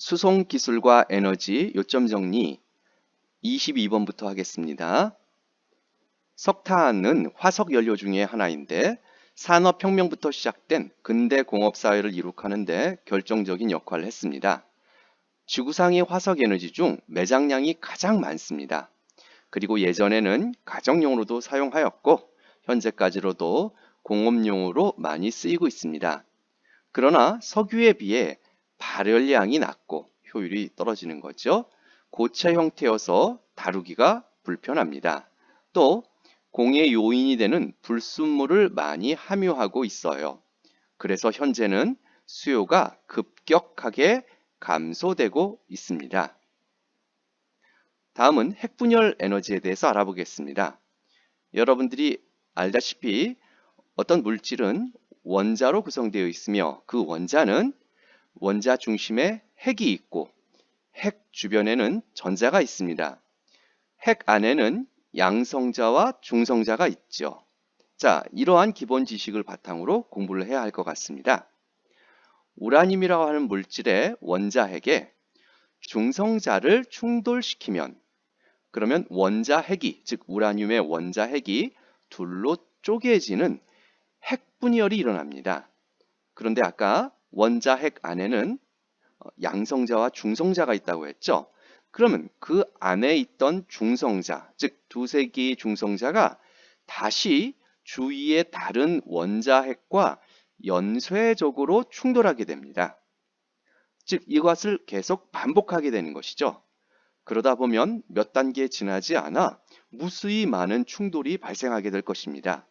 수송 기술과 에너지 요점 정리 22번부터 하겠습니다. 석탄은 화석 연료 중의 하나인데 산업혁명부터 시작된 근대 공업사회를 이룩하는데 결정적인 역할을 했습니다. 지구상의 화석 에너지 중 매장량이 가장 많습니다. 그리고 예전에는 가정용으로도 사용하였고 현재까지로도 공업용으로 많이 쓰이고 있습니다. 그러나 석유에 비해 발열량이 낮고 효율이 떨어지는 거죠. 고체 형태여서 다루기가 불편합니다. 또 공해 요인이 되는 불순물을 많이 함유하고 있어요. 그래서 현재는 수요가 급격하게 감소되고 있습니다. 다음은 핵분열 에너지에 대해서 알아보겠습니다. 여러분들이 알다시피 어떤 물질은 원자로 구성되어 있으며 그 원자는 원자 중심에 핵이 있고 핵 주변에는 전자가 있습니다. 핵 안에는 양성자와 중성자가 있죠. 자, 이러한 기본 지식을 바탕으로 공부를 해야 할 것 같습니다. 우라늄이라고 하는 물질의 원자핵에 중성자를 충돌시키면 그러면 원자핵이 즉 우라늄의 원자핵이 둘로 쪼개지는 핵분열이 일어납니다. 그런데 아까 원자핵 안에는 어, 양성자와 중성자가 있다고 했죠. 그러면 그 안에 있던 중성자, 즉 두세 개의 중성자가 다시 주위의 다른 원자핵과 연쇄적으로 충돌하게 됩니다. 즉 이것을 계속 반복하게 되는 것이죠. 그러다 보면 몇 단계 지나지 않아 무수히 많은 충돌이 발생하게 될 것입니다.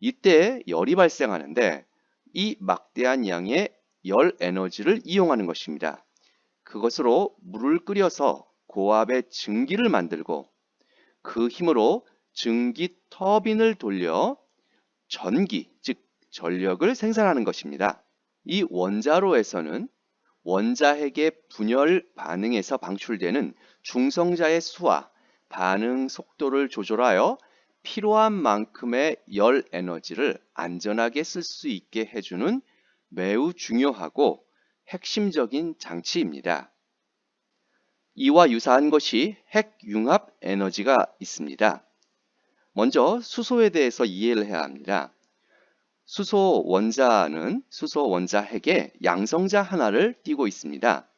이때 열이 발생하는데 이 막대한 양의 열 에너지를 이용하는 것입니다. 그것으로 물을 끓여서 고압의 증기를 만들고 그 힘으로 증기 터빈을 돌려 전기, 즉 전력을 생산하는 것입니다. 이 원자로에서는 원자핵의 분열 반응에서 방출되는 중성자의 수와 반응 속도를 조절하여 필요한 만큼의 열 에너지를 안전하게 쓸 수 있게 해주는 매우 중요하고 핵심적인 장치입니다. 이와 유사한 것이 핵융합 에너지가 있습니다. 먼저 수소에 대해서 이해를 해야 합니다. 수소 원자는 수소 원자 핵에 양성자 하나를 띠고 있습니다.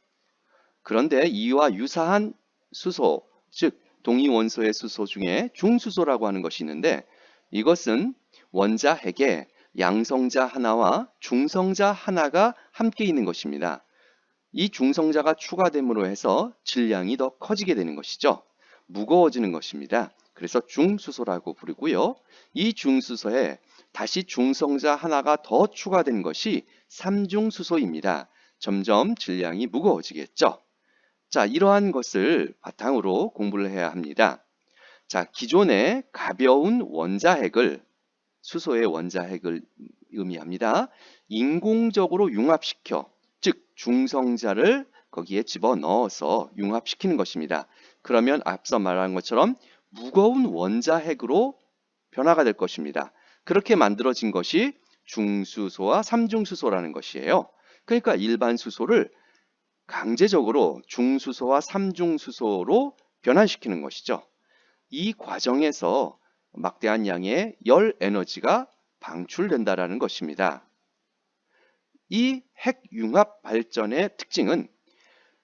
그런데 이와 유사한 수소, 즉 동위 원소의 수소 중에 중수소라고 하는 것이 있는데 이것은 원자 핵에 양성자 하나와 중성자 하나가 함께 있는 것입니다. 이 중성자가 추가됨으로 해서 질량이 더 커지게 되는 것이죠. 무거워지는 것입니다. 그래서 중수소라고 부르고요. 이 중수소에 다시 중성자 하나가 더 추가된 것이 삼중수소입니다. 점점 질량이 무거워지겠죠. 자, 이러한 것을 바탕으로 공부를 해야 합니다. 자, 기존의 가벼운 원자핵을 수소의 원자핵을 의미합니다. 인공적으로 융합시켜 즉 중성자를 거기에 집어넣어서 융합시키는 것입니다. 그러면 앞서 말한 것처럼 무거운 원자핵으로 변화가 될 것입니다. 그렇게 만들어진 것이 중수소와 삼중수소라는 것이에요. 그러니까 일반 수소를 강제적으로 중수소와 삼중수소로 변환시키는 것이죠. 이 과정에서 막대한 양의 열 에너지가 방출된다라는 것입니다. 이 핵융합 발전의 특징은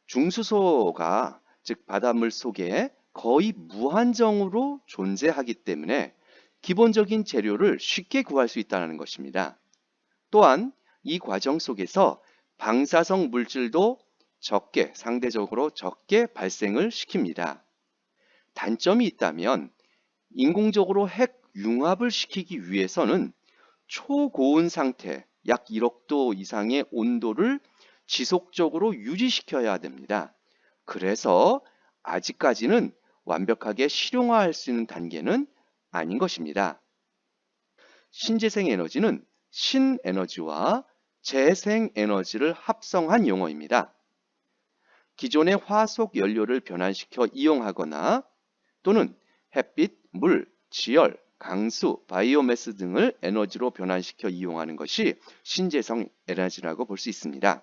중수소가 즉 바닷물 속에 거의 무한정으로 존재하기 때문에 기본적인 재료를 쉽게 구할 수 있다는 것입니다. 또한 이 과정 속에서 방사성 물질도 적게, 상대적으로 적게 발생을 시킵니다. 단점이 있다면 인공적으로 핵 융합을 시키기 위해서는 초고온 상태, 약 1억 도 이상의 온도를 지속적으로 유지시켜야 됩니다. 그래서 아직까지는 완벽하게 실용화할 수 있는 단계는 아닌 것입니다. 신재생 에너지는 신에너지와 재생 에너지를 합성한 용어입니다. 기존의 화석 연료를 변환시켜 이용하거나 또는 햇빛, 물, 지열, 강수, 바이오매스 등을 에너지로 변환시켜 이용하는 것이 신재생 에너지라고 볼 수 있습니다.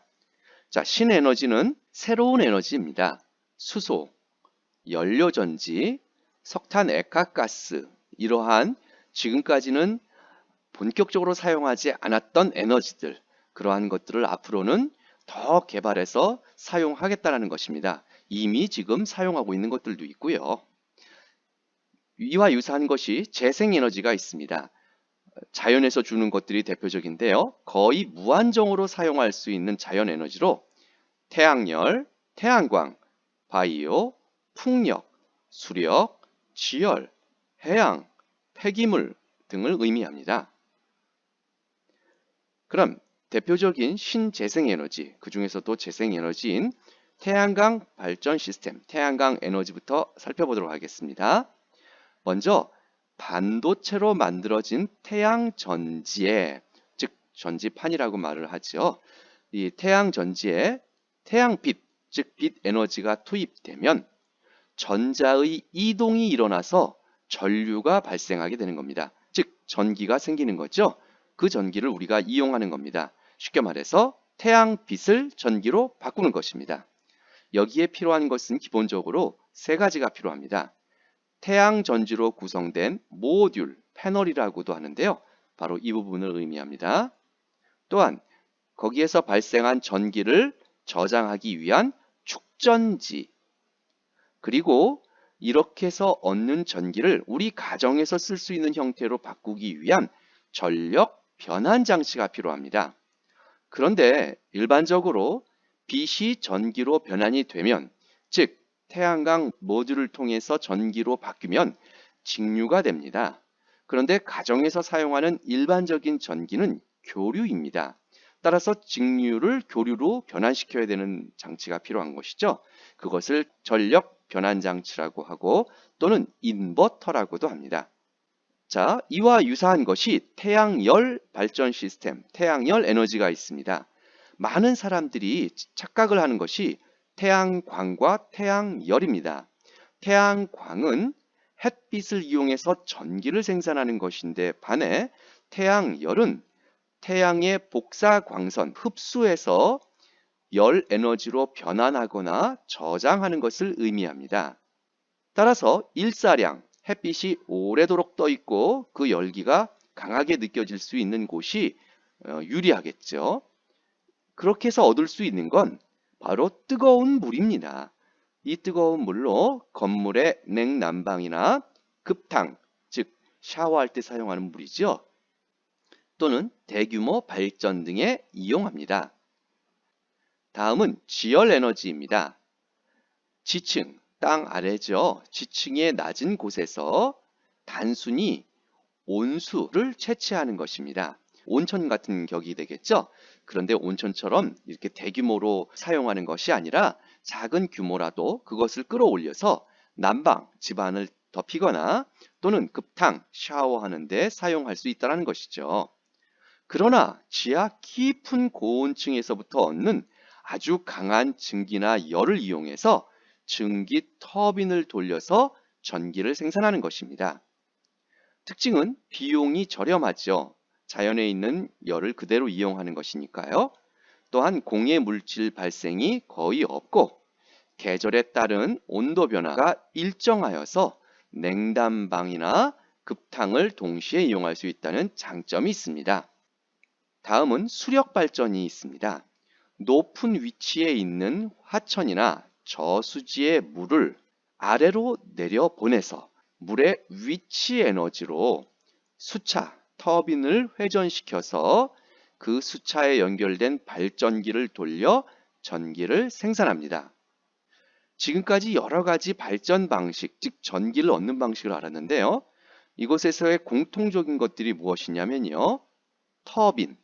자, 신에너지는 새로운 에너지입니다. 수소, 연료전지, 석탄 액화가스 이러한 지금까지는 본격적으로 사용하지 않았던 에너지들 그러한 것들을 앞으로는 더 개발해서 사용하겠다는 것입니다. 이미 지금 사용하고 있는 것들도 있고요. 이와 유사한 것이 재생에너지가 있습니다. 자연에서 주는 것들이 대표적인데요. 거의 무한정으로 사용할 수 있는 자연에너지로 태양열, 태양광, 바이오, 풍력, 수력, 지열, 해양, 폐기물 등을 의미합니다. 그럼 대표적인 신재생에너지, 그 중에서도 재생에너지인 태양광 발전 시스템, 태양광 에너지부터 살펴보도록 하겠습니다. 먼저 반도체로 만들어진 태양 전지에, 즉 전지판이라고 말을 하죠. 이 태양 전지에 태양빛, 즉 빛 에너지가 투입되면 전자의 이동이 일어나서 전류가 발생하게 되는 겁니다. 즉 전기가 생기는 거죠. 그 전기를 우리가 이용하는 겁니다. 쉽게 말해서 태양빛을 전기로 바꾸는 것입니다. 여기에 필요한 것은 기본적으로 세 가지가 필요합니다. 태양 전지로 구성된 모듈, 패널이라고도 하는데요. 바로 이 부분을 의미합니다. 또한 거기에서 발생한 전기를 저장하기 위한 축전지, 그리고 이렇게 해서 얻는 전기를 우리 가정에서 쓸 수 있는 형태로 바꾸기 위한 전력 변환 장치가 필요합니다. 그런데 일반적으로 빛이 전기로 변환이 되면 즉 태양광 모듈을 통해서 전기로 바뀌면 직류가 됩니다. 그런데 가정에서 사용하는 일반적인 전기는 교류입니다. 따라서 직류를 교류로 변환시켜야 되는 장치가 필요한 것이죠. 그것을 전력 변환 장치라고 하고 또는 인버터라고도 합니다. 자, 이와 유사한 것이 태양열 발전 시스템, 태양열 에너지가 있습니다. 많은 사람들이 착각을 하는 것이 태양광과 태양열입니다. 태양광은 햇빛을 이용해서 전기를 생산하는 것인데 반해 태양열은 태양의 복사 광선 흡수해서 열 에너지로 변환하거나 저장하는 것을 의미합니다. 따라서 일사량, 햇빛이 오래도록 떠 있고 그 열기가 강하게 느껴질 수 있는 곳이 어, 유리하겠죠. 그렇게 해서 얻을 수 있는 건 바로 뜨거운 물입니다. 이 뜨거운 물로 건물의 냉난방이나 급탕, 즉 샤워할 때 사용하는 물이죠. 또는 대규모 발전 등에 이용합니다. 다음은 지열 에너지입니다. 지층, 땅 아래죠. 지층의 낮은 곳에서 단순히 온수를 채취하는 것입니다. 온천 같은 격이 되겠죠. 그런데 온천처럼 이렇게 대규모로 사용하는 것이 아니라 작은 규모라도 그것을 끌어올려서 난방, 집안을 덮이거나 또는 급탕, 샤워하는 데 사용할 수 있다는 것이죠. 그러나 지하 깊은 고온층에서부터 얻는 아주 강한 증기나 열을 이용해서 증기 터빈을 돌려서 전기를 생산하는 것입니다. 특징은 비용이 저렴하죠. 자연에 있는 열을 그대로 이용하는 것이니까요. 또한 공해 물질 발생이 거의 없고 계절에 따른 온도 변화가 일정하여서 냉담방이나 급탕을 동시에 이용할 수 있다는 장점이 있습니다. 다음은 수력 발전이 있습니다. 높은 위치에 있는 화천이나 저수지의 물을 아래로 내려 보내서 물의 위치 에너지로 수차, 터빈을 회전시켜서 그 수차에 연결된 발전기를 돌려 전기를 생산합니다. 지금까지 여러 가지 발전 방식, 즉 전기를 얻는 방식을 알았는데요. 이곳에서의 공통적인 것들이 무엇이냐면요. 터빈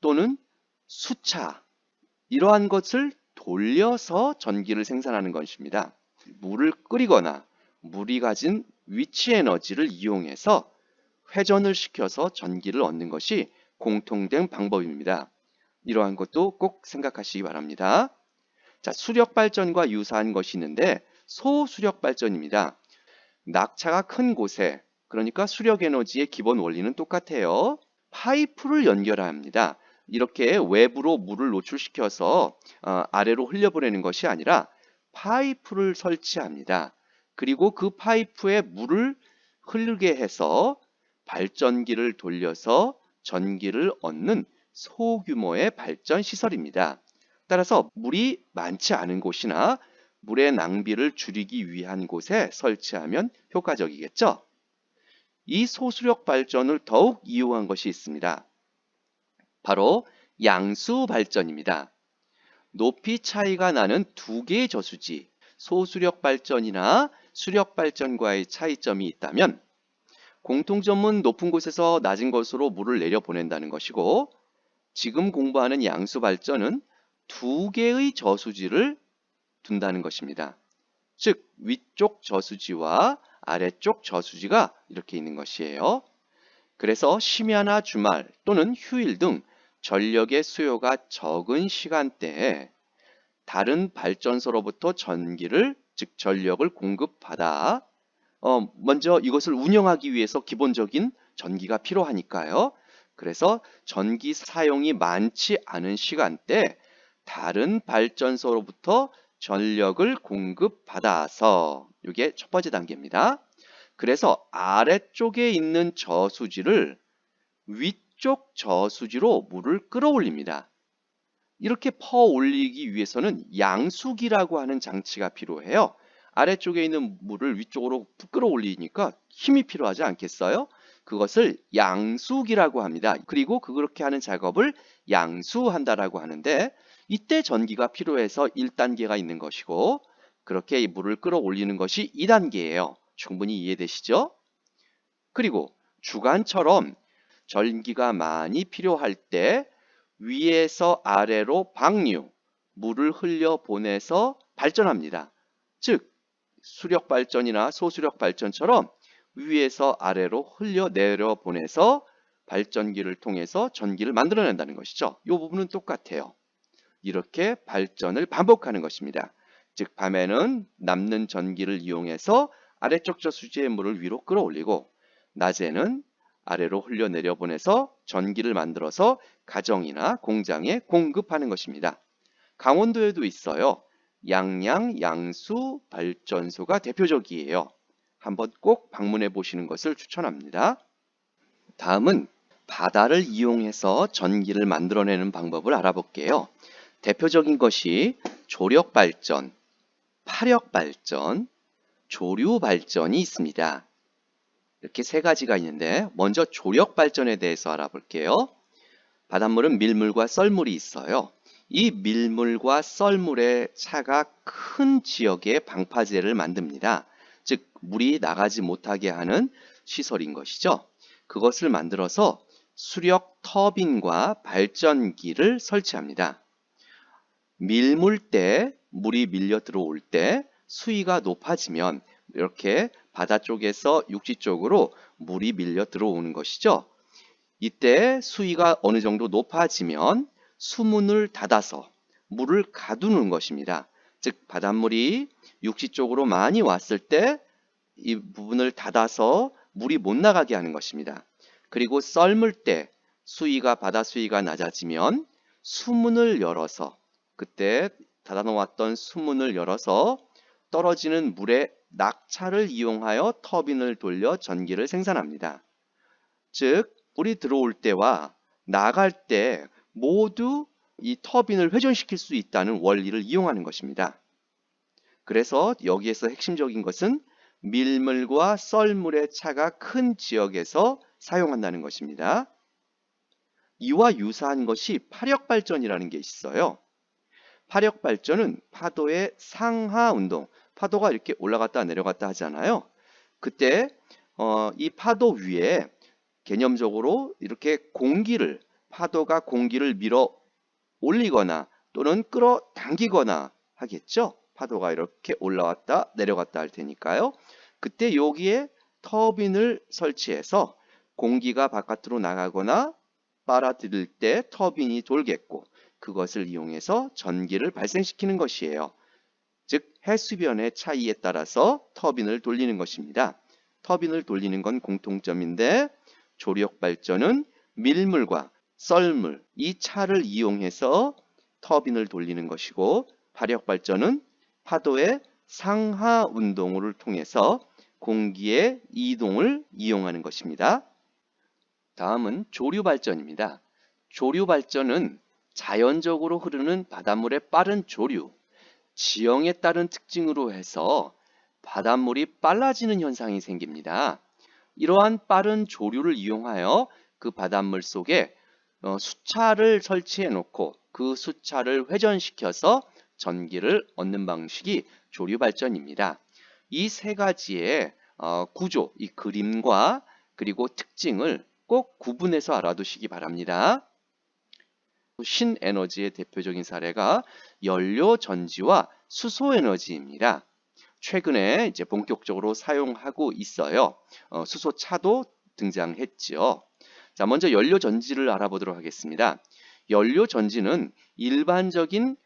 또는 수차 이러한 것을 돌려서 전기를 생산하는 것입니다. 물을 끓이거나 물이 가진 위치 에너지를 이용해서 회전을 시켜서 전기를 얻는 것이 공통된 방법입니다. 이러한 것도 꼭 생각하시기 바랍니다. 자, 수력 발전과 유사한 것이 있는데 소수력 발전입니다. 낙차가 큰 곳에 그러니까 수력 에너지의 기본 원리는 똑같아요. 파이프를 연결합니다. 이렇게 외부로 물을 노출시켜서 어, 아래로 흘려보내는 것이 아니라 파이프를 설치합니다. 그리고 그 파이프에 물을 흐르게 해서 발전기를 돌려서 전기를 얻는 소규모의 발전 시설입니다. 따라서 물이 많지 않은 곳이나 물의 낭비를 줄이기 위한 곳에 설치하면 효과적이겠죠? 이 소수력 발전을 더욱 이용한 것이 있습니다. 바로 양수 발전입니다. 높이 차이가 나는 두 개의 저수지, 소수력 발전이나 수력 발전과의 차이점이 있다면 공통점은 높은 곳에서 낮은 곳으로 물을 내려 보낸다는 것이고 지금 공부하는 양수 발전은 두 개의 저수지를 둔다는 것입니다. 즉 위쪽 저수지와 아래쪽 저수지가 이렇게 있는 것이에요. 그래서 심야나 주말 또는 휴일 등 전력의 수요가 적은 시간대에 다른 발전소로부터 전기를 즉 전력을 공급받아 어, 먼저 이것을 운영하기 위해서 기본적인 전기가 필요하니까요. 그래서 전기 사용이 많지 않은 시간대 다른 발전소로부터 전력을 공급받아서 이게 첫 번째 단계입니다. 그래서 아래쪽에 있는 저수지를 위쪽 저수지로 물을 끌어올립니다. 이렇게 퍼 올리기 위해서는 양수기라고 하는 장치가 필요해요. 아래쪽에 있는 물을 위쪽으로 끌어올리니까 힘이 필요하지 않겠어요? 그것을 양수기라고 합니다. 그리고 그렇게 하는 작업을 양수한다라고 하는데 이때 전기가 필요해서 1단계가 있는 것이고 그렇게 이 물을 끌어올리는 것이 2단계예요. 충분히 이해되시죠? 그리고 주간처럼 전기가 많이 필요할 때 위에서 아래로 방류, 물을 흘려 보내서 발전합니다. 즉 수력 발전이나 소수력 발전처럼 위에서 아래로 흘려 내려 보내서 발전기를 통해서 전기를 만들어낸다는 것이죠. 이 부분은 똑같아요. 이렇게 발전을 반복하는 것입니다. 즉 밤에는 남는 전기를 이용해서 아래쪽 저수지의 물을 위로 끌어올리고 낮에는 아래로 흘려내려 보내서 전기를 만들어서 가정이나 공장에 공급하는 것입니다. 강원도에도 있어요. 양양 양수 발전소가 대표적이에요. 한번 꼭 방문해 보시는 것을 추천합니다. 다음은 바다를 이용해서 전기를 만들어내는 방법을 알아볼게요. 대표적인 것이 조력 발전, 파력 발전, 조류 발전이 있습니다. 이렇게 세 가지가 있는데 먼저 조력 발전에 대해서 알아볼게요. 바닷물은 밀물과 썰물이 있어요. 이 밀물과 썰물의 차가 큰 지역에 방파제를 만듭니다. 즉 물이 나가지 못하게 하는 시설인 것이죠. 그것을 만들어서 수력 터빈과 발전기를 설치합니다. 밀물 때 물이 밀려 들어올 때 수위가 높아지면 이렇게 바다 쪽에서 육지 쪽으로 물이 밀려 들어오는 것이죠. 이때 수위가 어느 정도 높아지면 수문을 닫아서 물을 가두는 것입니다. 즉 바닷물이 육지 쪽으로 많이 왔을 때 이 부분을 닫아서 물이 못 나가게 하는 것입니다. 그리고 썰물 때 수위가 바다 수위가 낮아지면 수문을 열어서 그때 닫아놓았던 수문을 열어서 떨어지는 물의 낙차를 이용하여 터빈을 돌려 전기를 생산합니다. 즉 물이 들어올 때와 나갈 때 모두 이 터빈을 회전시킬 수 있다는 원리를 이용하는 것입니다. 그래서 여기에서 핵심적인 것은 밀물과 썰물의 차가 큰 지역에서 사용한다는 것입니다. 이와 유사한 것이 파력발전이라는 게 있어요. 파력발전은 파도의 상하 운동, 파도가 이렇게 올라갔다 내려갔다 하잖아요. 그때 어, 이 파도 위에 개념적으로 이렇게 공기를 파도가 공기를 밀어 올리거나 또는 끌어 당기거나 하겠죠. 파도가 이렇게 올라왔다 내려갔다 할 테니까요. 그때 여기에 터빈을 설치해서 공기가 바깥으로 나가거나 빨아들일 때 터빈이 돌겠고 그것을 이용해서 전기를 발생시키는 것이에요. 즉 해수변의 차이에 따라서 터빈을 돌리는 것입니다. 터빈을 돌리는 건 공통점인데 조력 발전은 밀물과 썰물, 이 차를 이용해서 터빈을 돌리는 것이고 화력 발전은 파도의 상하 운동을 통해서 공기의 이동을 이용하는 것입니다. 다음은 조류 발전입니다. 조류 발전은 자연적으로 흐르는 바닷물의 빠른 조류, 지형에 따른 특징으로 해서 바닷물이 빨라지는 현상이 생깁니다. 이러한 빠른 조류를 이용하여 그 바닷물 속에 어, 수차를 설치해 놓고 그 수차를 회전시켜서 전기를 얻는 방식이 조류 발전입니다. 이 세 가지의 어, 구조, 이 그림과 그리고 특징을 꼭 구분해서 알아두시기 바랍니다. 신에너지의 대표적인 사례가 연료 전지와 수소 에너지입니다. 최근에 이제 본격적으로 사용하고 있어요. 어, 수소 차도 등장했지요. 자, 먼저 연료 전지를 알아보도록 하겠습니다. 연료 전지는 일반적인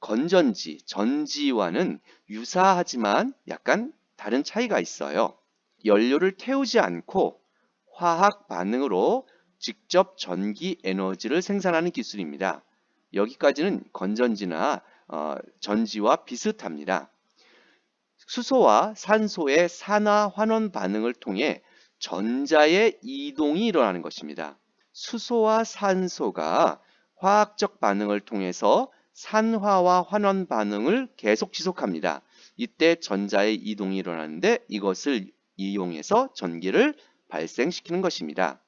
건전지, 전지와는 유사하지만 약간 다른 차이가 있어요. 연료를 태우지 않고 화학 반응으로 직접 전기 에너지를 생산하는 기술입니다. 여기까지는 건전지나 어, 전지와 비슷합니다. 수소와 산소의 산화 환원 반응을 통해 전자의 이동이 일어나는 것입니다. 수소와 산소가 화학적 반응을 통해서 산화와 환원 반응을 계속 지속합니다. 이때 전자의 이동이 일어나는데 이것을 이용해서 전기를 발생시키는 것입니다.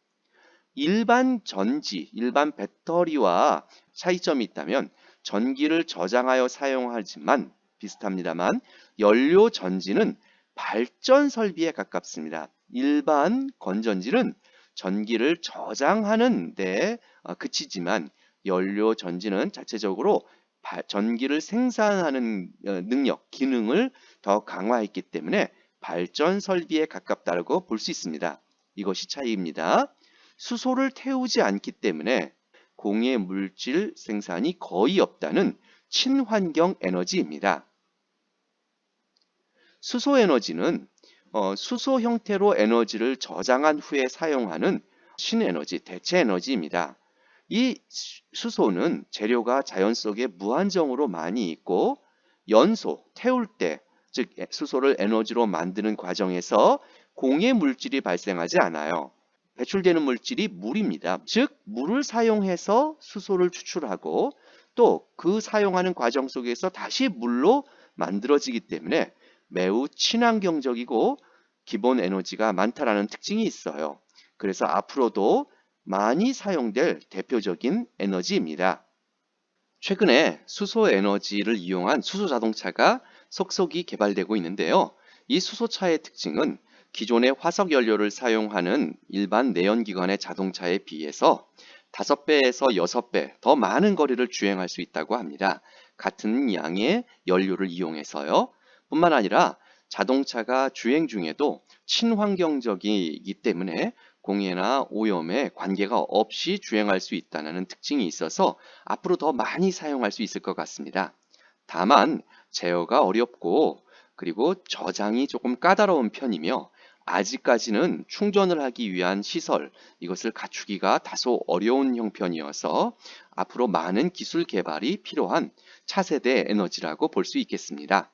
일반 전지, 일반 배터리와 차이점이 있다면 전기를 저장하여 사용하지만 비슷합니다만 연료 전지는 발전 설비에 가깝습니다. 일반 건전지는 전기를 저장하는 데 어, 그치지만 연료 전지는 자체적으로 전기를 생산하는 어, 능력, 기능을 더 강화했기 때문에 발전 설비에 가깝다고 볼 수 있습니다. 이것이 차이입니다. 수소를 태우지 않기 때문에 공해 물질 생산이 거의 없다는 친환경 에너지입니다. 수소 에너지는 어, 수소 형태로 에너지를 저장한 후에 사용하는 신에너지, 대체 에너지입니다. 이 수소는 재료가 자연 속에 무한정으로 많이 있고 연소, 태울 때, 즉 수소를 에너지로 만드는 과정에서 공해 물질이 발생하지 않아요. 배출되는 물질이 물입니다. 즉 물을 사용해서 수소를 추출하고 또 그 사용하는 과정 속에서 다시 물로 만들어지기 때문에 매우 친환경적이고 기본 에너지가 많다라는 특징이 있어요. 그래서 앞으로도 많이 사용될 대표적인 에너지입니다. 최근에 수소 에너지를 이용한 수소 자동차가 속속이 개발되고 있는데요. 이 수소차의 특징은 기존의 화석 연료를 사용하는 일반 내연기관의 자동차에 비해서 5배에서 6배 더 많은 거리를 주행할 수 있다고 합니다. 같은 양의 연료를 이용해서요. 뿐만 아니라 자동차가 주행 중에도 친환경적이기 때문에 공해나 오염에 관계가 없이 주행할 수 있다는 특징이 있어서 앞으로 더 많이 사용할 수 있을 것 같습니다. 다만 제어가 어렵고 그리고 저장이 조금 까다로운 편이며 아직까지는 충전을 하기 위한 시설 이것을 갖추기가 다소 어려운 형편이어서 앞으로 많은 기술 개발이 필요한 차세대 에너지라고 볼 수 있겠습니다.